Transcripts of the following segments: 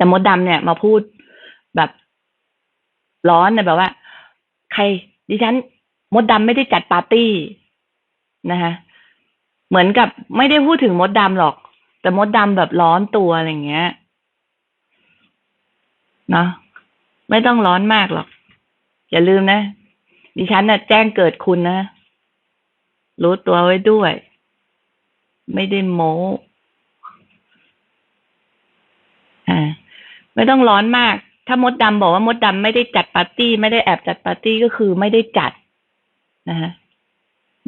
แต่มดดำเนี่ยมาพูดแบบร้อนนะแบบว่า ใครดิฉัน มดดำไม่ได้จัดปาร์ตี้นะคะเหมือนกับไม่ได้พูดถึงมดดำหรอก แต่มดดำแบบร้อนตัวอะไรเงี้ยเนาะไม่ต้องร้อนมากหรอก อย่าลืมนะดิฉันนะ่ะแจ้งเกิดคุณนะ รู้ตัวไว้ด้วย ไม่ได้โม้อ่า ไม่ต้องร้อนมาก ถ้ามดดำบอกว่ามดดำไม่ได้จัดปาร์ตี้ ไม่ได้แอบจัดปาร์ตี้ก็คือไม่ได้จัดนะฮะ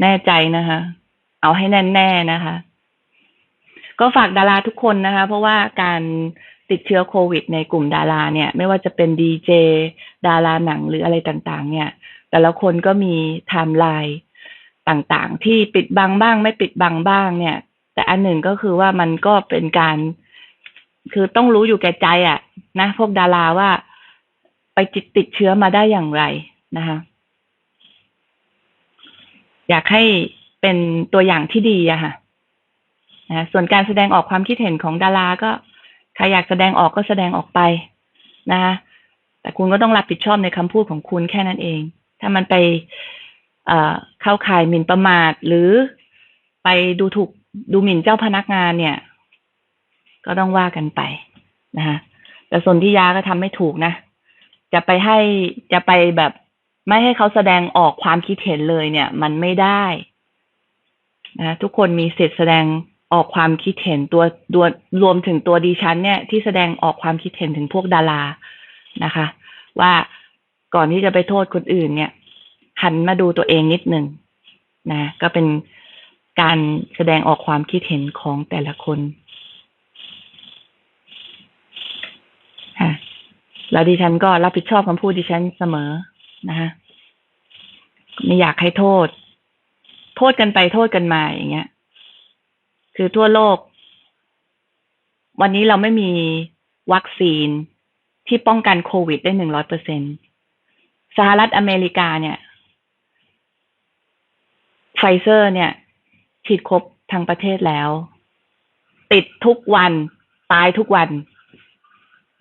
แน่ใจนะคะ เอาให้แน่แน่นะคะ ก็ฝากดาราทุกคนนะคะ เพราะว่าการติดเชื้อโควิดในกลุ่มดาราเนี่ย ไม่ว่าจะเป็นดีเจดาราหนังหรืออะไรต่างๆ เนี่ย แต่ละคนก็มีไทม์ไลน์ต่างๆ ที่ปิดบังบ้าง ไม่ปิดบังบ้างเนี่ย แต่อันหนึ่งก็คือว่ามันก็เป็นการ คือต้องรู้อยู่แก่ใจอะ่ะ นะ พวกดาราว่าไปติดติดเชื้อมาได้อย่างไรนะคะ อยากให้เป็นตัวอย่างที่ดีอะค่ะนะส่วนการแสดงออกความคิดเห็นของดาราก็ใครอยากแสดงออกก็แสดงออกไปนะคะแต่คุณก็ต้องรับผิดชอบในคำพูดของคุณแค่นั้นเอง ถ้ามันไปเข้าข่ายหมิ่นประมาทหรือไปดูถูกดูหมิ่นเจ้าพนักงานเนี่ย ก็ต้องว่ากันไปนะคะแต่ส่วนที่ยาก็ทำไม่ถูกนะ จะไปให้จะไปแบบไม่ให้เขาแสดงออกความคิดเห็นเลยเนี่ย มันไม่ได้นะทุกคนมีสิทธิ์แสดงออกความคิดเห็นตัวตัวรวมถึงตัวดิฉัน เนี่ยที่แสดงออกความคิดเห็นถึงพวกดารานะคะ ว่าก่อนที่จะไปโทษคนอื่น เนี่ย หันมาดูตัวเองนิดหนึ่งนะ ก็เป็นการแสดงออกความคิดเห็นของแต่ละคนค่ะ แล้วดิฉันก็รับผิดชอบคำพูดดิฉันเสมอนะคะไม่อยากให้โทษ โทษกันไปโทษกันมาอย่างเงี้ย คือทั่วโลก วันนี้เราไม่มีวัคซีนที่ป้องกันโควิดได้หนึ่งร้อยเปอร์เซ็นสหรัฐอเมริกาเนี่ยไฟเซอร์ เนี่ย ฉีดครบทั้งประเทศแล้ว ติดทุกวัน ตายทุกวัน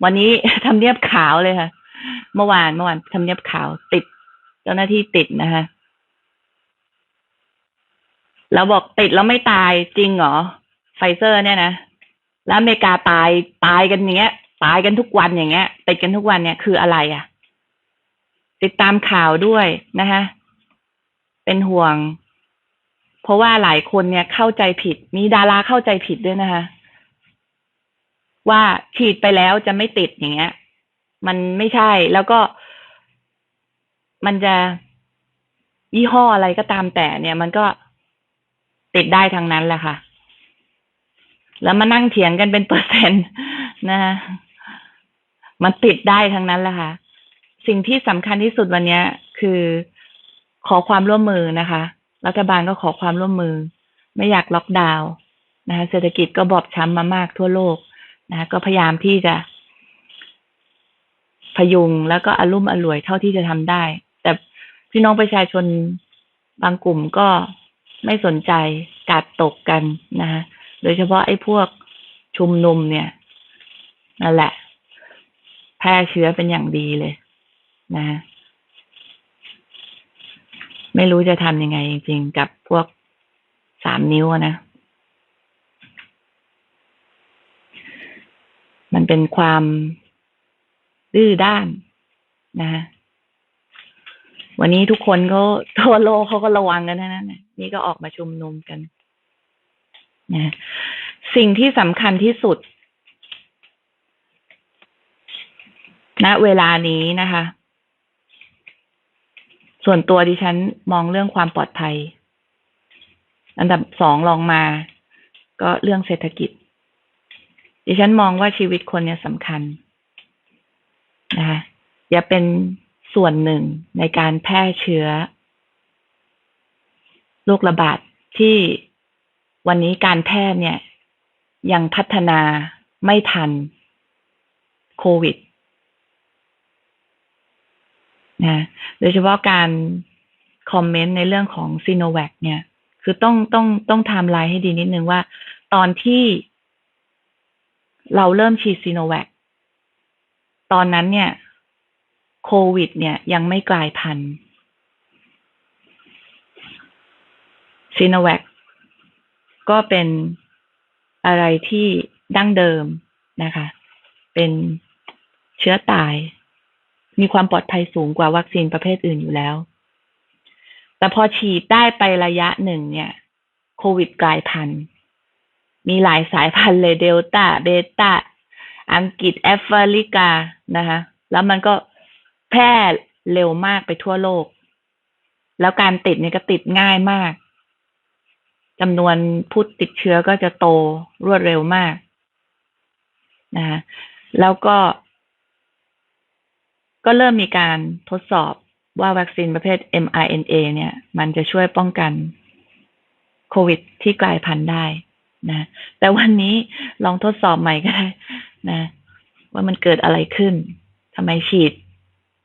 วันนี้ทำเนียบขาวเลยค่ะ เมื่อวานเมื่อวานทำเนียบขาวติด เจ้าหน้าที่ติดนะคะแล้วบอกติดแล้วไม่ตายจริงเหรอไฟเซอร์เนี่ยนะแล้วอเมริกาตายตายกันอย่างเงี้ย ตายกันทุกวันอย่างเงี้ยติดกันทุกวันเนี่ยคืออะไรอะ่ะ ติดตามข่าวด้วยนะคะเป็นห่วง เพราะว่าหลายคนเนี่ยเข้าใจผิด มีดาราเข้าใจผิดด้วยนะคะ ว่าฉีดไปแล้วจะไม่ติดอย่างเงี้ย มันไม่ใช่แล้วก็มันจะยี่ห้ออะไรก็ตามแต่เนี่ย มันก็ติดได้ทางนั้นแหละค่ะ แล้วมานั่งเถียงกันเป็นเปอร์เซ็นต์นะะมันติดได้ทั้งนั้นแหละค่ะ สิ่งที่สำคัญที่สุดวันนี้คือขอความร่วมมือนะคะ รัฐบาลก็ขอความร่วมมือ ไม่อยากล็อกดาวน์นะคะเศรษฐกิจก็บอบช้ำมามากทั่วโลก นะก็พยายามที่จะพยุงแล้วก็อารมุ่มอร่วยเท่าที่จะทำได้ แต่พี่น้องประชาชนบางกลุ่มก็ไม่สนใจกาดตกกันนะคะโดยเฉพาะไอ้พวกชุมนุมเนี่ยนั่นแหละ แพร่เชื้อเป็นอย่างดีเลย นะไม่รู้จะทำยังไงจริง ๆ กับพวกสามนิ้วนะ มัน เป็นความดื้อด้านนะ วันนี้ทุกคนก็ทั่วโลกเขาก็ระวังกันนะนั่นนี่ก็ออกมาชุมนุมกันนะสิ่งที่สำคัญที่สุดณนะเวลานี้นะคะ ส่วนตัวดิฉันมองเรื่องความปลอดภัย อันดับสองลองมา ก็เรื่องเศรษฐกิจ ดิฉันมองว่าชีวิตคนเนี่ยสำคัญนะคะอย่าเป็นส่วนหนึ่งในการแพร่เชื้อโรคระบาดที่วันนี้การแพทย์เนี่ย ยังพัฒนาไม่ทันโควิดนะโดยเฉพาะการคอมเมนต์ในเรื่องของซีโนแวคเนี่ย คือต้องต้องต้องไทม์ไลน์ให้ดีนิดนึงว่า ตอนที่ เราเริ่มฉีดซีโนแวคตอนนั้นเนี่ย โควิด เนี่ยยังไม่กลายพันธุ์ซีโนแวคก็เป็นอะไรที่ดั้งเดิมนะคะ เป็นเชื้อตาย มีความปลอดภัยสูงกว่าวัคซีนประเภทอื่นอยู่แล้ว แต่พอฉีดได้ไประยะหนึ่งเนี่ย โควิดกลายพันธุ์ มีหลายสายพันธุ์เลยเดลต้าเบต้าอังกฤษแอฟริกานะคะ แล้วมันก็แพร่เร็วมากไปทั่วโลก แล้วการติดเนี่ยก็ติดง่ายมากจำนวนผู้ติดเชื้อก็จะโตรวดเร็วมากนะคะแล้วก็ ก็เริ่มมีการทดสอบว่าวัคซีนประเภท mRNA เนี่ย มันจะช่วยป้องกันโควิดที่กลายพันธุ์ได้ นะ แต่วันนี้ลองทดสอบใหม่ก็ได้นะ ว่ามันเกิดอะไรขึ้นทำไมฉีด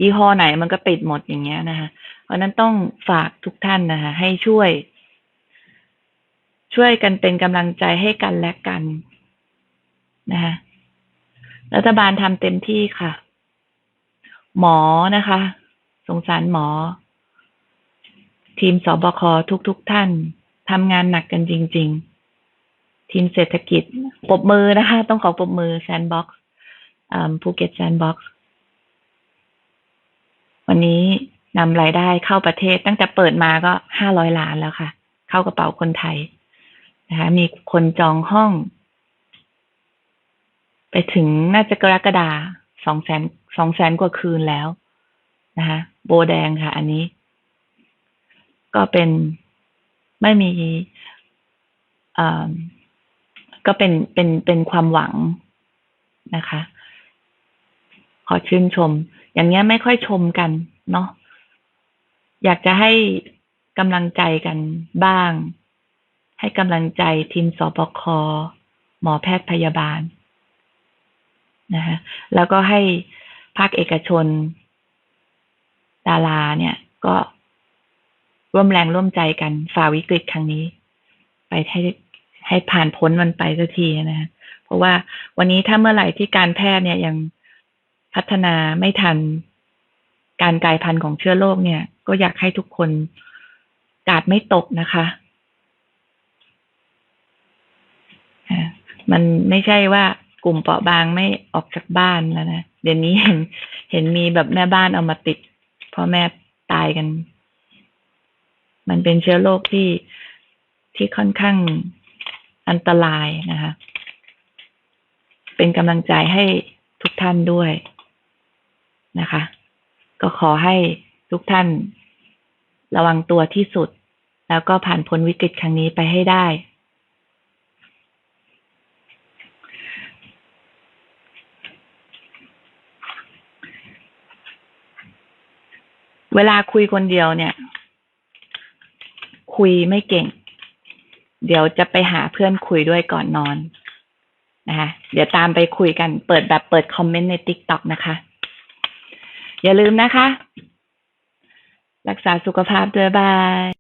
ยี่ห้อไหนมันก็ติดหมดอย่างเงี้ยนะคะเพราะนั้นต้องฝากทุกท่านนะคะให้ช่วย ช่วยกันเป็นกำลังใจให้กันและกันนะคะรัฐบาลทำเต็มที่ค่ะ หมอนะคะ สงสารหมอ ทีมสบคทุกๆทท่านทำงานหนักกันจริง ๆ ทีมเศรษฐกิจปบมือนะคะ ต้องขอปบมือแซนบ็อกซ์ภูเก็ตแซนบ็อกซ์วันนี้นำรายได้เข้าประเทศตั้งแต่เปิดมาก็ห้าร้อยล้านแล้วค่ะ เข้ากระเป๋าคนไทยนะคะ มีคนจองห้อง ไปถึงน่าจะกรกฎาสองแสนสองแสนกว่าคืนแล้วนะคะโบแดงค่ะ อันนี้ ก็เป็นไม่มีอ่า ก็เป็นเป็นเป็นความหวังนะคะ ขอชื่นชม อย่างเงี้ยไม่ค่อยชมกันเนาะอยากจะให้กำลังใจกันบ้าง ให้กำลังใจทีมสบคหมอแพทย์พยาบาลนะคะแล้วก็ให้ภาคเอกชน ดาราเนี่ย ก็ร่วมแรงร่วมใจกันฝ่าวิกฤตครั้งนี้ ไปให้ ให้ผ่านพ้นมันไปสักทีนะเพราะว่าวันนี้ถ้าเมื่อไหร่ที่การแพทย์เนี่ยยังพัฒนาไม่ทัน การกลายพันธุ์ของเชื้อโรคเนี่ย ก็อยากให้ทุกคนกาดไม่ตกนะคะมันไม่ใช่ว่ากลุ่มเปราะบางไม่ออกจากบ้านแล้วนะเดี๋ยวนี้เห็นเห็นมีแบบแม่บ้านเอามาติดพ่อแม่ตายกัน มันเป็นเชื้อโรคที่ที่ค่อนข้าง อันตรายนะคะ เป็นกำลังใจให้ทุกท่านด้วยนะคะ ก็ขอให้ทุกท่านระวังตัวที่สุด แล้วก็ผ่านพ้นวิกฤตครั้งนี้ไปให้ได้ เวลาคุยคนเดียวเนี่ย คุยไม่เก่ง เดี๋ยวจะไปหาเพื่อนคุยด้วยก่อนนอนนะคะเดี๋ยวตามไปคุยกัน เปิดแบบเปิดคอมเมนต์ในติ๊กต็อกนะคะ อย่าลืมนะคะ รักษาสุขภาพด้วยบาย